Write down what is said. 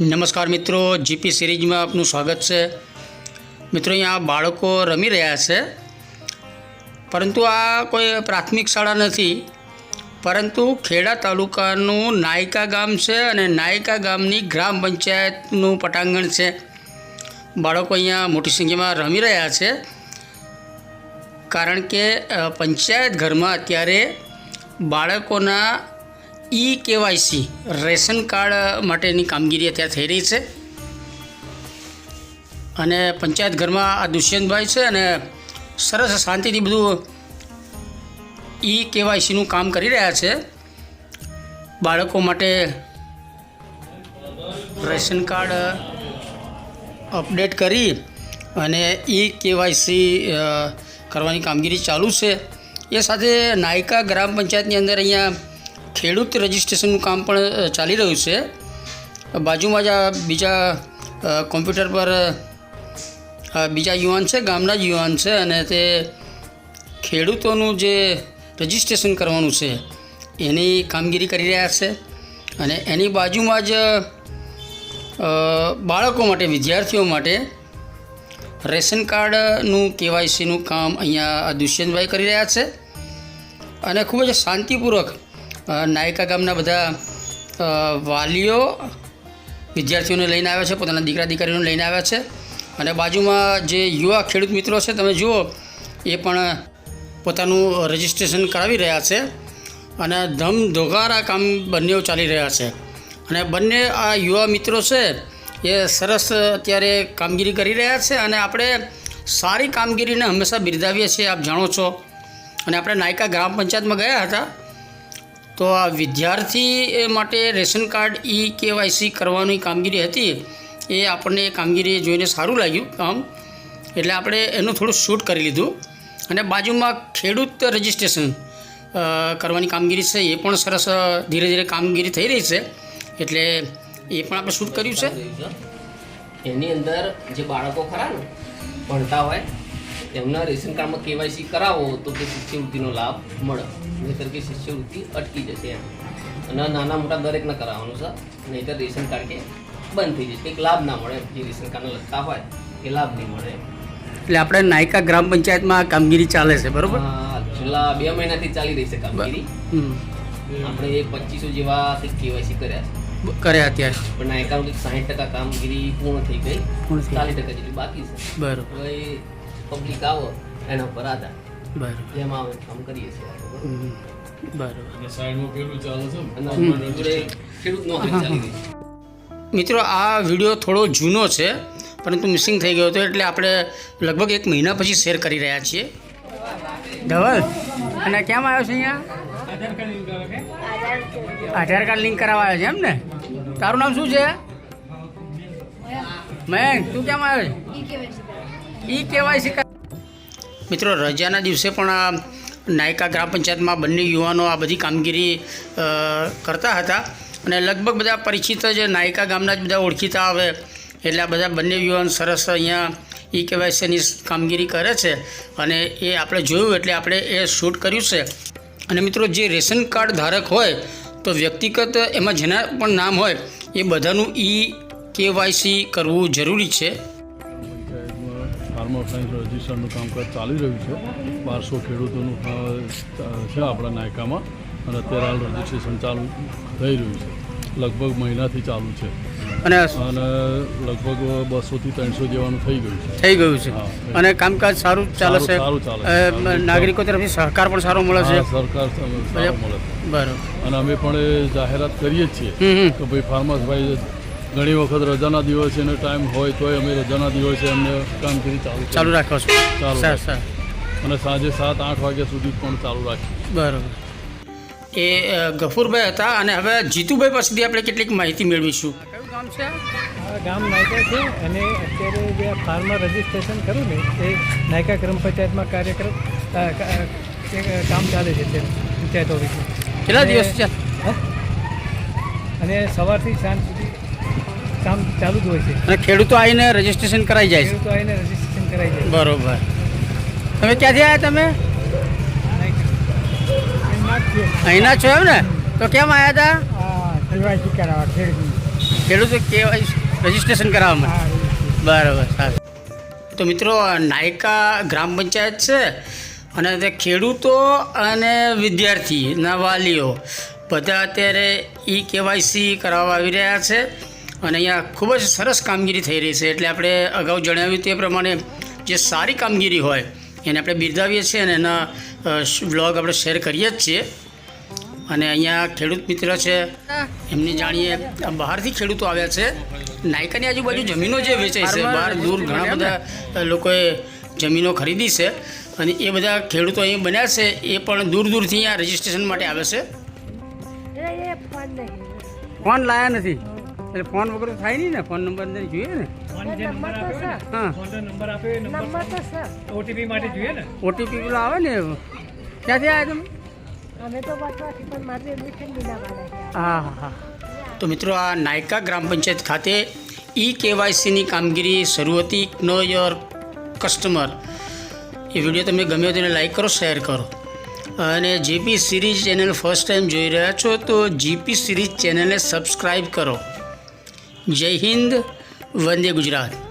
નમસ્કાર મિત્રો, જીપી સિરીઝમાં આપનું સ્વાગત છે. મિત્રો, અહીંયા બાળકો રમી રહ્યા છે. પરંતુ આ કોઈ પ્રાથમિક શાળા નથી. પરંતુ ખેડા તાલુકાનું નાયકા ગામ છે અને નાયકા ગામની ગ્રામ પંચાયતનું પટાંગણ છે. બાળકો અહીંયા મોટી સંખ્યામાં રમી રહ્યા છે. કારણ કે પંચાયત ઘરમાં અત્યારે બાળકોના ઈ કેવાયસી. રેશન કાર્ડ માટેની કામગીરી અત્યારે થઈ રહી છે. અને પંચાયત ઘરમાં આ દુષ્યંતભાઈ છે અને સરસ શાંતિથી બધું ઈ કેવાયસીનું કામ કરી રહ્યા છે. બાળકો માટે રેશન કાર્ડ અપડેટ કરી અને ઈ કેવાયસી કરવાની કામગીરી ચાલુ છે. એ સાથે નાયકા ગ્રામ પંચાયતની અંદર અહીંયા ખેડૂત રજિસ્ટ્રેશનનું કામ પણ ચાલી રહ્યું છે. બાજુમાં જ આ બીજા કોમ્પ્યુટર પર બીજા યુવાન છે, ગામના જ યુવાન છે અને તે ખેડૂતોનું જે રજિસ્ટ્રેશન કરવાનું છે, એની કામગીરી કરી રહ્યા છે અને એની બાજુમાં જ બાળકો માટે, વિદ્યાર્થીઓ માટે રેશન કાર્ડનું, કેવાયસીનું કામ અહીંયા દુષ્યંતભાઈ કરી રહ્યા છે. અને ખૂબ જ શાંતિપૂર્વક નાયકા ગામના બધા વાલીઓ વિદ્યાર્થીઓને લઈને આવ્યા છે, પોતાના દીકરા દીકરીઓને લઈને આવ્યા છે. અને બાજુમાં જે યુવા ખેડૂત મિત્રો છે, તમે જુઓ, એ પણ પોતાનું રજિસ્ટ્રેશન કરાવી રહ્યા છે અને ધમધોગારા કામ બંનેઓ ચાલી રહ્યા છે. અને બંને આ યુવા મિત્રો છે, એ સરસ અત્યારે કામગીરી કરી રહ્યા છે અને આપણે સારી કામગીરીને હંમેશા બિરદાવીએ છીએ, આપ જાણો છો. અને આપણે નાયકા ગ્રામ પંચાયતમાં ગયા હતા. તો આ વિદ્યાર્થી માટે રેશન કાર્ડ ઈ કેવાયસી કરવાની કામગીરી હતી. એ આપણને કામગીરી જોઈને સારું લાગ્યું કામ એટલે આપણે એનું થોડું શૂટ કરી લીધું. અને બાજુમાં ખેડૂત રજિસ્ટ્રેશન કરવાની કામગીરી છે, એ પણ સરસ ધીરે ધીરે કામગીરી થઈ રહી છે. એટલે એ પણ આપણે શૂટ કર્યું છે. એની અંદર જે બાળકો ખરા ભણતા હોય એમના રેશન કાર્ડમાં કેવાયસી કરાવો તો તે શિષ્યવૃત્તિનો લાભ મળે. નહીતર કે શિષ્યવૃત્તિ અટકી જશે એમ. અને નાના મોટા દરેકને કરાવવાનું છે. નહીતર રેશન કાર્ડ કે બંધ થઈ જશે. કંઈક લાભ ના મળે જે રેશન કાર્ડને લગતા હોય એ લાભ નહીં મળે એટલે આપણે નાયકા ગ્રામ પંચાયતમાં કામગીરી ચાલે છે બરાબર? છેલ્લા બે મહિનાથી ચાલી રહી છે કામગીરી. આપણે પચીસો જેવા કેવાયસી કર્યા છે. કર્યા અત્યારે. પણ નાયકાનું કંઈક સાહીઠ ટકા કામગીરી પૂર્ણ થઈ ગઈ. ચાલીસ ટકા જેટલી બાકી છે. બરાબર. પબ્લિક આવો એના પર આધાર. બરાબર. જેમ આવે કામ કરીએ છીએ આપણે, બરોબર? હમ. બરાબર. સાઈડમાં પેલું ચાલે છે અને અમારી જોડે ખેડૂત નોકરી ચાલી રહી છે. મિત્રો આ વીડિયો થોડો જૂનો છે પરંતુ મિસિંગ થઈ ગયો હતો એટલે આપણે લગભગ એક મહિના પછી શેર કરી રહ્યા છીએ. ધવલ અને કેમ આવ્યો છે અહીંયા? આધાર કાર્ડ લિંક કરાવવા આવ્યો છે એમ ને તારું નામ શું છે? મયંક. તું કેમ આવ્યો? છે. ઈ કેવાયસી મિત્રો, રજાના દિવસે પણ આ નાયકા ગ્રામ પંચાયતમાં બંને યુવાનો આ બધી કામગીરી કરતા હતા. અને લગભગ બધા પરિચિત જ નાયકા ગામના જ બધા ઓળખીતા આવે એટલે આ બધા બંને યુવાન સરસ અહીંયા ઈ કેવાયસીની કામગીરી કરે છે. અને એ આપણે જોયું એટલે આપણે એ શૂટ કર્યું છે. અને મિત્રો, જે રેશન કાર્ડ ધારક હોય, તો વ્યક્તિગત એમાં જેના પણ નામ હોય, એ બધાનું ઈ કેવાયસી કરવું જરૂરી છે. ફાર્મર સાયન્સ રજિસ્ટરનું કામકાજ ચાલી રહ્યું છે. બારસો ખેડૂતોનું છે આપણા નાયકામાં. અને અત્યારે હાલ રજિસ્ટ્રેશન ચાલુ થઈ રહ્યું છે. લગભગ મહિનાથી ચાલુ છે. અને અને લગભગ બસોથી ત્રણસો જેવાનું થઈ ગયું છે. થઈ ગયું છે. અને કામકાજ સારું ચાલે છે. સારું ચાલે. નાગરિકો તરફથી સહકાર પણ સારો મળે છે. સરકાર સારો મળે છે. બરાબર. અને અમે પણ એ જાહેરાત કરીએ છીએ કે ભાઈ ફાર્મર્સ ભાઈ ઘણી વખત રજાના દિવસે એનો ટાઈમ હોય તોય અમે રજાના દિવસે અમને કામગીરી ચાલુ. ચાલુ રાખો છો? ચાલુ સર રાખીએ. સર. અને સાંજે સાત આઠ વાગ્યા સુધી પણ ચાલુ રાખીએ. બરાબર. એ ગફુરભાઈ હતા અને હવે જીતુભાઈ પાસેથી આપણે કેટલીક માહિતી મેળવીશું. કયું કામ છે? ગામ નાયકા છે અને અત્યારે જે આ ફાર્મર રજિસ્ટ્રેશન કર્યું ને એ નાયકા ગ્રામ પંચાયતમાં કાર્યક્રમ કામ ચાલે છે તે પંચાયત ઓફિસમાં. કેટલા દિવસ છે? હા? અને સવારથી સાંજ સુધી કામ ચાલુ જ હોય છે. અને ખેડૂતો આવીને રજીસ્ટ્રેશન કરાઈ જાય છે. ખેડૂતો આવીને રજીસ્ટ્રેશન કરાઈ જાય બરોબર. તમે ક્યાંથી આવ્યા તમે? અહીંના છો એમ ને? તો કેમ આવ્યા હતા? કેવાયસી કરાવવા ખેડૂત ખેડૂતો કેવાય રજીસ્ટ્રેશન કરાવવા માટે. હા registration. બરાબર સારું. તો મિત્રો નાયકા ગ્રામ પંચાયત છે અને તે ખેડૂતો અને વિદ્યાર્થીના વાલીઓ બધા અત્યારે ઈ કેવાયસી કરાવવા આવી રહ્યા છે. અને અહીંયા ખૂબ જ સરસ કામગીરી થઈ રહી છે. એટલે આપણે અગાઉ જણાવ્યું તે પ્રમાણે જે સારી કામગીરી હોય એને આપણે બિરદાવીએ છીએ અને એના વ્લોગ આપણે શેર કરીએ જ છીએ. અને અહીંયા ખેડૂત મિત્ર છે એમને જાણીએ બહારથી ખેડૂતો આવ્યા છે. નાયકાની આજુબાજુ જમીનો જે વેચાય છે બહાર દૂર ઘણા બધા લોકોએ જમીનો ખરીદી છે. અને એ બધા ખેડૂતો અહીં બન્યા છે એ પણ દૂર દૂરથી અહીંયા રજીસ્ટ્રેશન માટે આવે છે. ફોન લાયા નથી. એટલે ફોન વગર તો થાય નહીં ને ફોન નંબર અંદર જોઈએ ને. ફોન જે નંબર આપ્યો હા. ફોનનો નંબર આપ્યો એ નંબર ઓટીપી માટે જોઈએ ને? ઓટીપી પેલો આવે ને ક્યાંથી આવ્યા તમે? અમે તો બસવાથી પણ મારી એડમિશન લીધા હા હા હા. તો મિત્રો આ નાયકા ગ્રામ પંચાયત ખાતે ઈ કેવાયસીની કામગીરી શરૂ હતી. નો યોર કસ્ટમર એ વીડિયો તમે ગમ્યો તેને લાઈક કરો શેર કરો. અને GP series channel first time જોઈ રહ્યા છો તો જીપી સિરીઝ ચેનલને સબસ્ક્રાઈબ કરો. જય હિન્દ વંદે ગુજરાત.